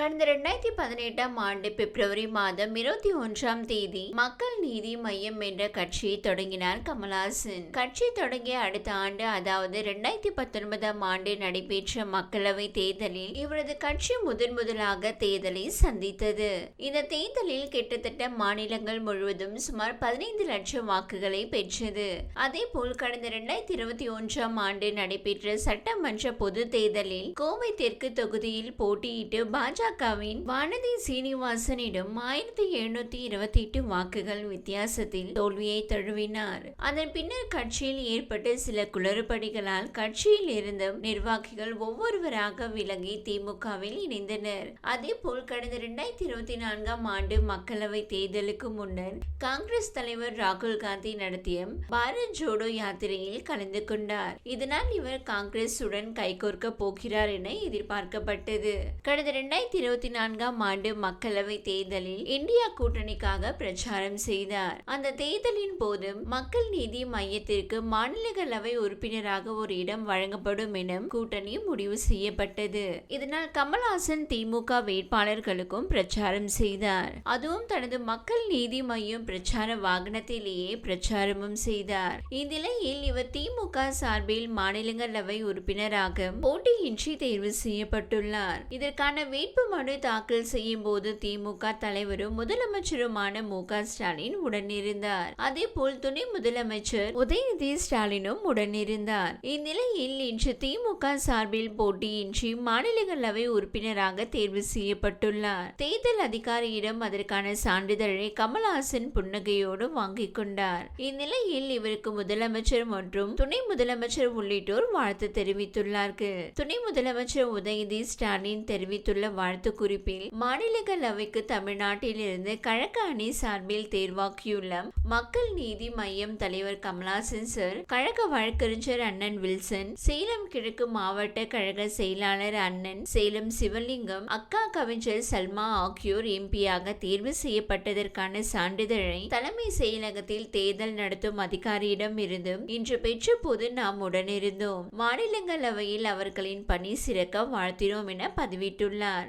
கடந்த இரண்டாயிரத்தி பதினெட்டாம் ஆண்டு பிப்ரவரி மாதம் இருபத்தி ஒன்றாம் தேதி மக்கள் நீதி மையம் என்ற கட்சியை தொடங்கினார் கமல்ஹாசன். கட்சி தொடங்கிய அடுத்த ஆண்டு அதாவது இரண்டாயிரத்தி பத்தொன்பதாம் ஆண்டு நடைபெற்ற மக்களவை தேர்தலில் இவரது கட்சி முதன் முதலாக தேர்தலை சந்தித்தது. இந்த தேர்தலில் கிட்டத்தட்ட மாநிலங்கள் முழுவதும் சுமார் பதினைந்து லட்சம் வாக்குகளை பெற்றது. அதேபோல் கடந்த இரண்டாயிரத்தி இருபத்தி ஒன்றாம் ஆண்டு நடைபெற்ற சட்டமன்ற பொது தேர்தலில் கோவை தெற்கு தொகுதியில் போட்டியிட்டு பாஜக பாஜகவின் வானதி சீனிவாசனிடம் ஆயிரத்தி எழுநூத்தி இருபத்தி எட்டு வாக்குகள் வித்தியாசத்தில் தோல்வியை தழுவினார். அதன் பின்னர் கட்சியில் ஏற்பட்ட சில குளறுபடிகளால் கட்சியில் இருந்த நிர்வாகிகள் ஒவ்வொருவராக விலகி திமுகவில் இணைந்தனர். அதே போல் கடந்த இரண்டாயிரத்தி இருபத்தி நான்காம் ஆண்டு மக்களவை தேர்தலுக்கு முன்னர் காங்கிரஸ் தலைவர் ராகுல் காந்தி நடத்திய பாரத் ஜோடோ யாத்திரையில் கலந்து கொண்டார். இதனால் இவர் காங்கிரசுடன் கைகோர்க்க போகிறார் என எதிர்பார்க்கப்பட்டது. கடந்த இரண்டாயிரத்தி இருபத்தி நான்காம் ஆண்டு மக்களவை தேர்தலில் இந்தியா கூட்டணிக்காக பிரச்சாரம் செய்தார். அந்த தேர்தலின் போது மக்கள் நீதி மையத்திற்கு மாநிலங்களவை உறுப்பினராக ஒரு இடம் வழங்கப்படும் என கூட்டணி முடிவு செய்யப்பட்டது. இதனால் கமல்ஹாசன் திமுக வேட்பாளர்களுக்கும் பிரச்சாரம் செய்தார். அதுவும் தனது மக்கள் நீதி மையம் பிரச்சார வாகனத்திலேயே பிரச்சாரமும் செய்தார். இந்நிலையில் இவர் திமுக சார்பில் மாநிலங்களவை உறுப்பினராக போட்டியின்றி தேர்வு செய்யப்பட்டுள்ளார். இதற்கான வேட்பு வேட்பு மனு தாக்கல் செய்யும் போது திமுக தலைவரும் முதலமைச்சருமான மு க ஸ்டாலின் உடனிருந்தார். அதே போல் துணை முதலமைச்சர் உதயநிதி ஸ்டாலினும் உடனிருந்தார். இந்நிலையில் இன்று திமுக சார்பில் போட்டியின்றி மாநிலங்களவை உறுப்பினராக தேர்வு செய்யப்பட்டுள்ளார். தேர்தல் அதிகாரியிடம் அதற்கான சான்றிதழை கமல்ஹாசன் புன்னகையோடு வாங்கிக் கொண்டார். இந்நிலையில் இவருக்கு முதலமைச்சர் மற்றும் துணை முதலமைச்சர் உள்ளிட்டோர் வாழ்த்து தெரிவித்துள்ளார்கள். துணை முதலமைச்சர் உதயநிதி ஸ்டாலின் தெரிவித்துள்ள வாழ்த்து குறிப்பில் மாநிலங்களவைக்கு தமிழ்நாட்டில் இருந்து கழக அணி சார்பில் தேர்வாக்கியுள்ள மக்கள் நீதி மையம் தலைவர் கமலாசன் சார் கழக வழக்கறிஞர் அண்ணன் வில்சன் சேலம் கிழக்கு மாவட்ட கழக செயலாளர் அண்ணன் சேலம் சிவலிங்கம் அக்கா கவிஞர் சல்மா ஆகியோர் எம்பியாக தேர்வு செய்யப்பட்டதற்கான சான்றிதழை தலைமை செயலகத்தில் தேர்தல் நடத்தும் அதிகாரியிடம் இருந்து இன்று பெற்ற போது நாம் உடனிருந்தோம். மாநிலங்களவையில் அவர்களின் பணி சிறக்க வாழ்த்தினோம் என பதிவிட்டுள்ளார்.